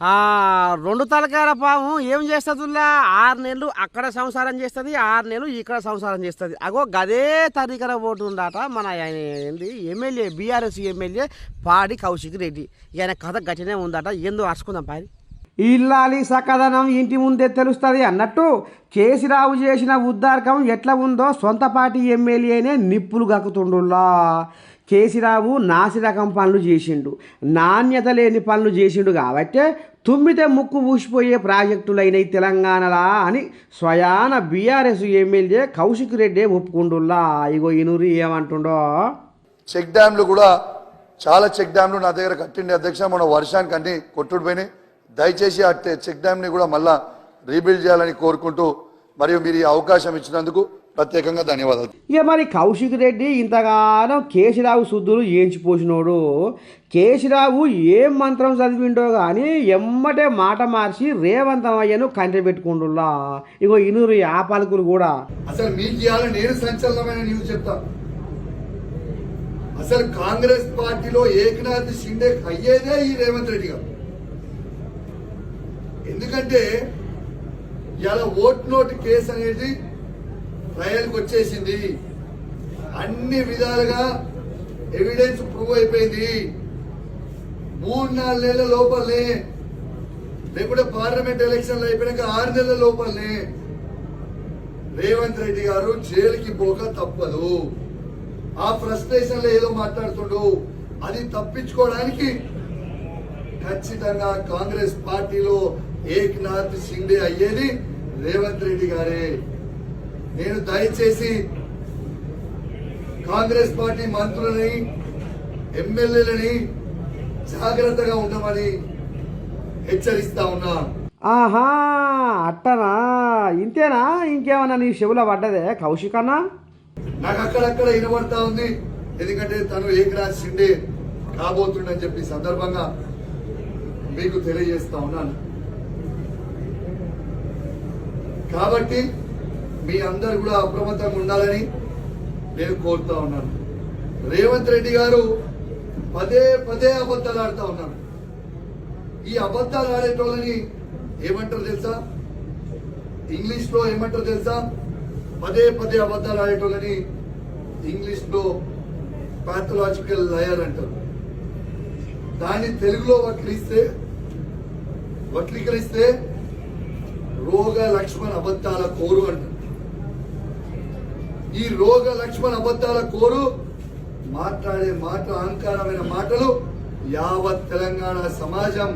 ఆ రెండు తలకాయల పాము ఏం చేస్తుందిలా? ఆరు నెలలు అక్కడ సంసారం చేస్తుంది ఆరు నెలలు ఇక్కడ సంసారం చేస్తుంది. అగో గదే తరికర పోతుందట మన ఆయన ఏంది? ఎమ్మెల్యే బీఆర్ఎస్ ఎమ్మెల్యే పాడి కౌశిక్ రెడ్డి. ఈయన కథ గట్టినే ఉందట. ఏందో అరుచుకుందాం పారి. ఇల్లాలి సకదనం ఇంటి ముందే తెలుస్తుంది అన్నట్టు కేసీరావు చేసిన ఉద్దార్కం ఎట్లా ఉందో సొంత పార్టీ ఎమ్మెల్యేనే నిప్పులు గక్కుతుండులా కేసీరావు నాసిరకం పనులు చేసిండు. నాణ్యత లేని పనులు చేసిండు కాబట్టే తుమ్మితే ముక్కు ఊసిపోయే ప్రాజెక్టులైనవి తెలంగాణలా అని స్వయాన బీఆర్ఎస్ ఎమ్మెల్యే కౌశిక్ రెడ్డి ఒప్పుకుంటుల్లా ఇగో ఇనురి ఏమంటుండో? చెక్ డ్యాంలు కూడా చాలా చెక్ డ్యాంలు నా దగ్గర కట్టిండి అధ్యక్ష మన వర్షానికి అన్ని కొట్టుడు పోయినాయి. దయచేసి ఆ చెక్ డ్యామ్ని కూడా మళ్ళా రీబిల్డ్ చేయాలని కోరుకుంటూ మరియు మీరు ఈ అవకాశం ఇచ్చినందుకు ప్రత్యేకంగా ధన్యవాదాలు. ఇక మరి కౌశిక్ రెడ్డి ఇంతగానం కేసీరావు శుద్ధులు ఏంచిపోసినోడు కేసీరావు ఏం మంత్రం చదివిండో కానీ ఎమ్మటే మాట మార్చి రేవంతమయ్యను కంటి పెట్టుకుంటుల్లా ఇగో ఇనురు ఆ పలుకులు కూడా. అసలు మీకు ఇవాళ నేను సంచలనమైన న్యూస్ చెప్తా. అసలు కాంగ్రెస్ పార్టీలో ఏకనాథ్ షిండే అయ్యేదే ఈ రేవంత్ రెడ్డి గారు. ఎందుకంటే ఇవాళ ఓట్ నోట్ కేసు అనేది ట్రయల్కి వచ్చేసింది. అన్ని విధాలుగా ఎవిడెన్స్ ప్రూవ్ అయిపోయింది. మూడు నాలుగు నెలల లోపలనే లేకుంటే పార్లమెంట్ ఎలక్షన్లు అయిపోయాక ఆరు నెలల లోపలనే రేవంత్ రెడ్డి గారు జైలుకి పోక తప్పదు. ఆ ఫ్రస్ట్రేషన్లో ఏదో మాట్లాడుతుండు. అది తప్పించుకోవడానికి ఖచ్చితంగా కాంగ్రెస్ పార్టీలో ఏక్నాథ్ షిండే అయ్యేది రేవంత్ రెడ్డి గారే. నేను దయచేసి కాంగ్రెస్ పార్టీ మంత్రులని ఎమ్మెల్యేలని జాగ్రత్తగా ఉండమని హెచ్చరిస్తా ఉన్నా. ఆహా అట్టనా? ఇంతేనా? ఇంకేమన్నా నీ చెవులో పడ్డదే? కౌశిక్ అన్నా? నాకు అక్కడక్కడ వినబడతా ఉంది. ఎందుకంటే తను ఏకనాథ్ షిండే కాబోతుండని చెప్పి సందర్భంగా మీకు తెలియజేస్తా ఉన్నాను. కాబట్టి మీ అందరు కూడా అప్రమత్తంగా ఉండాలని నేను కోరుతా ఉన్నాను. రేవంత్ రెడ్డి గారు పదే పదే అబద్ధాలు ఆడుతా ఉన్నారు. ఈ అబద్ధాలు ఆడేటోళ్ళని ఏమంటారు తెలుసా? ఇంగ్లీష్లో ఏమంటారు తెలుసా? పదే పదే అబద్ధాలు ఆడేటోళ్ళని ఇంగ్లీష్లో పాథలాజికల్ లయర్ అంటారు. దాన్ని తెలుగులో వక్రీస్తే వక్రీకరిస్తే రోగ లక్ష్మణ్ అబద్ధాల కోరు అంటారు. ఈ రోగ లక్ష్మణ్ అబద్ధాల కోరు మాట్లాడే మాట అహంకారమైన మాటలు యావత్ తెలంగాణ సమాజం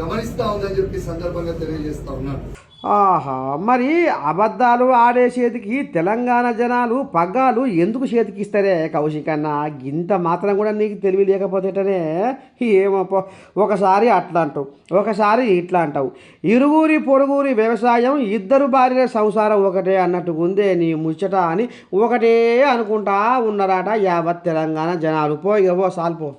గమనిస్తా ఉందని చెప్పి సందర్భంగా తెలియజేస్తా ఉన్నాను. ఆహా మరి అబద్ధాలు ఆడే చేతికి తెలంగాణ జనాలు పగ్గాలు ఎందుకు చేతికి ఇస్తారే కౌశిక్ అన్న ఇంత మాత్రం కూడా నీకు తెలివి లేకపోతేటనే ఏమో ఒకసారి అట్లా అంటావు ఒకసారి ఇట్లా అంటావు. ఇరుగూరి పొరుగురి వ్యవసాయం ఇద్దరు భార్య సంసారం ఒకటే అన్నట్టు ఉందే నీ ముచ్చట అని ఒకటే అనుకుంటా ఉన్నారట యావత్ తెలంగాణ జనాలు. పో ఇక సాల్పో.